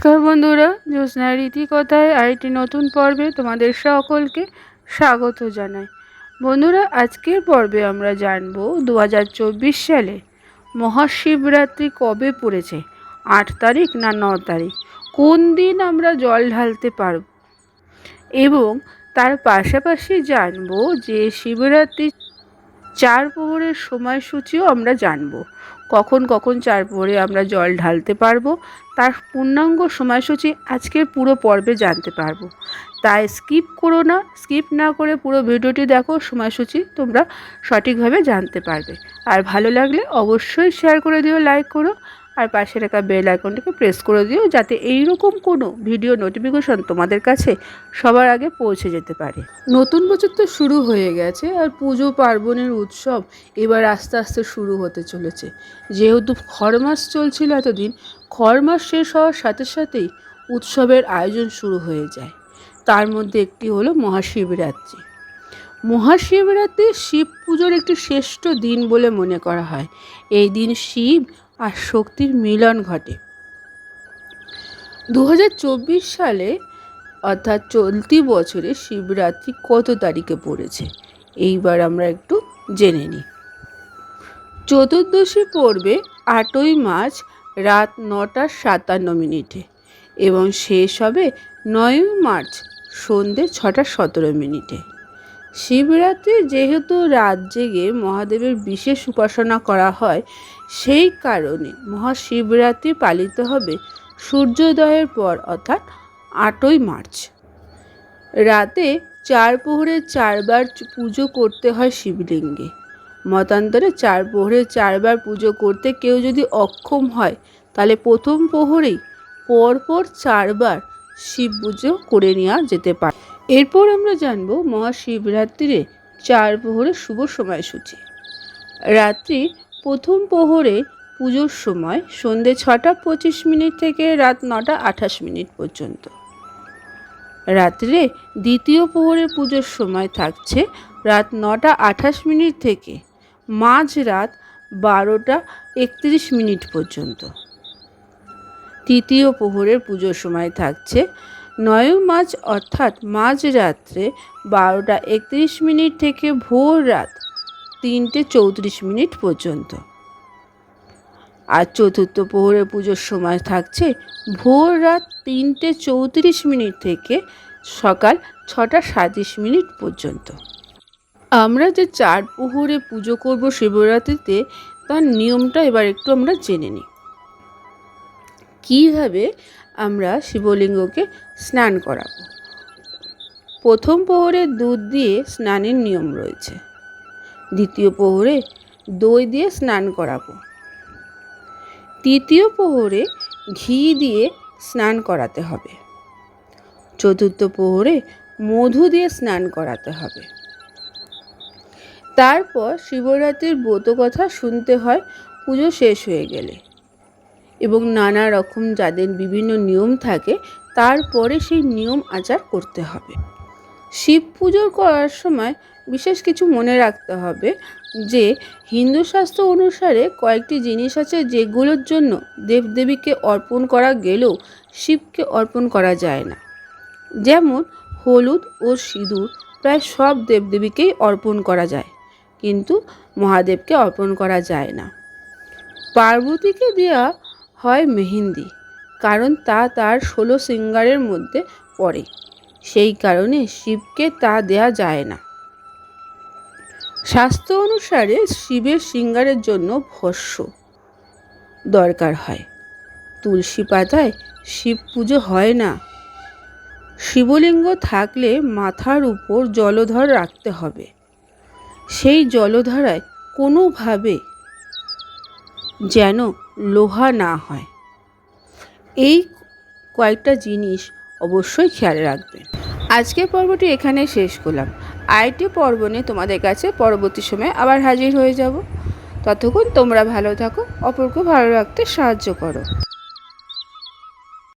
নমস্কার বন্ধুরা জ্যোৎস্নার রীতিকথায় আরেকটি নতুন পর্বে তোমাদের সকলকে স্বাগত জানাই। বন্ধুরা, আজকের পর্বে আমরা জানব দু হাজার চব্বিশ সালে মহাশিবরাত্রি কবে পড়েছে? আট তারিখ না ন তারিখ? কোন দিন আমরা জল ঢালতে পারব? এবং তার পাশাপাশি জানব যে শিবরাত্রি চার প্রহরের সময়সূচিও আমরা জানব। কখন কখন চার পরে আমরা জল ঢালতে পারব, তার পূর্ণাঙ্গ সময়সূচি আজকের পুরো পর্বে জানতে পারব। তাই স্কিপ করো না, স্কিপ না করে পুরো ভিডিওটি দেখো, সময়সূচি তোমরা সঠিকভাবে জানতে পারবে। আর ভালো লাগলে অবশ্যই শেয়ার করে দিও, লাইক করো আর পাশে রাখা বেল আইকনটিকে প্রেস করে দিও যাতে এই রকম কোনো ভিডিও নোটিফিকেশন তোমাদের কাছে সবার আগে পৌঁছে যেতে পারে। নতুন বছর তো শুরু হয়ে গেছে আর পুজো পার্বণের উৎসব এবার আস্তে আস্তে শুরু হতে চলেছে। যেহেতু খড় মাস চলছিল এতদিন, খড় মাস শেষ হওয়ার সাথে সাথেই উৎসবের আয়োজন শুরু হয়ে যায়। তার মধ্যে একটি হলো মহাশিবরাত্রি। মহাশিবরাত্রি শিব পুজোর একটি শ্রেষ্ঠ দিন বলে মনে করা হয়। এই দিন শিব আর শক্তির মিলন ঘটে। দু হাজার চব্বিশ সালে অর্থাৎ চলতি বছরে শিবরাত্রি কত তারিখে পড়েছে? এইবার আমরা একটু জেনে নিই। চতুর্দশী পড়বে আটই মার্চ রাত নটা সাতান্ন মিনিটে এবং শেষ হবে নয়ই মার্চ সন্ধে ছটা সতেরো মিনিটে। শিবরাত্রি যেহেতু রাত জেগে মহাদেবের বিশেষ উপাসনা করা হয়, সেই কারণে মহাশিবরাত্রি পালিত হবে সূর্যোদয়ের পর, অর্থাৎ আটই মার্চ। রাতে চার প্রহরে চারবার পুজো করতে হয় শিবলিঙ্গে। মতান্তরে চার প্রহরে চারবার পুজো করতে কেউ যদি অক্ষম হয়, তাহলে প্রথম প্রহরেই পরপর চারবার শিব পুজো করে নেওয়া যেতে পারে। এরপর আমরা জানব মহাশিবরাত্রিরে চার প্রহরের শুভ সময়সূচি। রাত্রি প্রথম প্রহরে পুজোর সময় সন্ধে ছটা পঁচিশ মিনিট থেকে রাত নটা আঠাশ মিনিট পর্যন্ত। রাত্রে দ্বিতীয় প্রহরে পুজোর সময় থাকছে রাত নটা আঠাশ মিনিট থেকে মাঝ রাত বারোটা একত্রিশ মিনিট পর্যন্ত। তৃতীয় প্রহরের পুজোর সময় থাকছে নয় মার্চ অর্থাৎ মাঝরাত্রে বারোটা একত্রিশ মিনিট থেকে ভোর রাত তিনটে চৌত্রিশ মিনিট পর্যন্ত। আর চতুর্থ প্রহরের পুজোর সময় থাকছে ভোর রাত তিনটে চৌত্রিশ মিনিট থেকে সকাল ছটা সাঁত্রিশ মিনিট পর্যন্ত। আমরা যে চার প্রহরে পুজো করব শিবরাত্রিতে, তার নিয়মটা এবার একটু আমরা জেনে নিই। কীভাবে আমরা শিবলিঙ্গকে স্নান করাবো? প্রথম প্রহরে দুধ দিয়ে স্নানের নিয়ম রয়েছে। দ্বিতীয় প্রহরে দই দিয়ে স্নান করাবো। তৃতীয় প্রহরে ঘি দিয়ে স্নান করাতে হবে। চতুর্থ প্রহরে মধু দিয়ে স্নান করাতে হবে। তারপর শিবরাত্রির ব্রত কথা শুনতে হয়, পুজো শেষ হয়ে গেলে। এবং নানা রকম যাদের বিভিন্ন নিয়ম থাকে, তারপরে সেই নিয়ম আচার করতে হবে। শিব পুজো করার সময় বিশেষ কিছু মনে রাখতে হবে যে, হিন্দু শাস্ত্র অনুসারে কয়েকটি জিনিস আছে যেগুলোর জন্য দেবদেবীকে অর্পণ করা গেলেও শিবকে অর্পণ করা যায় না। যেমন, হলুদ ও সিঁদুর প্রায় সব দেবদেবীকেই অর্পণ করা যায়, কিন্তু মহাদেবকে অর্পণ করা যায় না। পার্বতীকে দেওয়া হয় মেহেন্দি, কারণ তা তার ষোলো শৃঙ্গারের মধ্যে পড়ে। সেই কারণে শিবকে তা দেয়া যায় না। স্বাস্থ্য অনুসারে শিবের শৃঙ্গারের জন্য ভস্য দরকার হয়। তুলসী পাতায় শিব পুজো হয় না। শিবলিঙ্গ থাকলে মাথার উপর জলধর রাখতে হবে। সেই জলধারায় কোনোভাবে যেন লোহা না হয়। এই কয়েকটা জিনিস অবশ্যই খেয়াল রাখবে আজকের পর্বটি এখানে শেষ করলাম। আইটি পর্ব নিয়ে তোমাদের কাছে পরবর্তী সময়ে আবার হাজির হয়ে যাব। ততক্ষণ তোমরা ভালো থাকো, অপরকে ভালো রাখতে সাহায্য করো।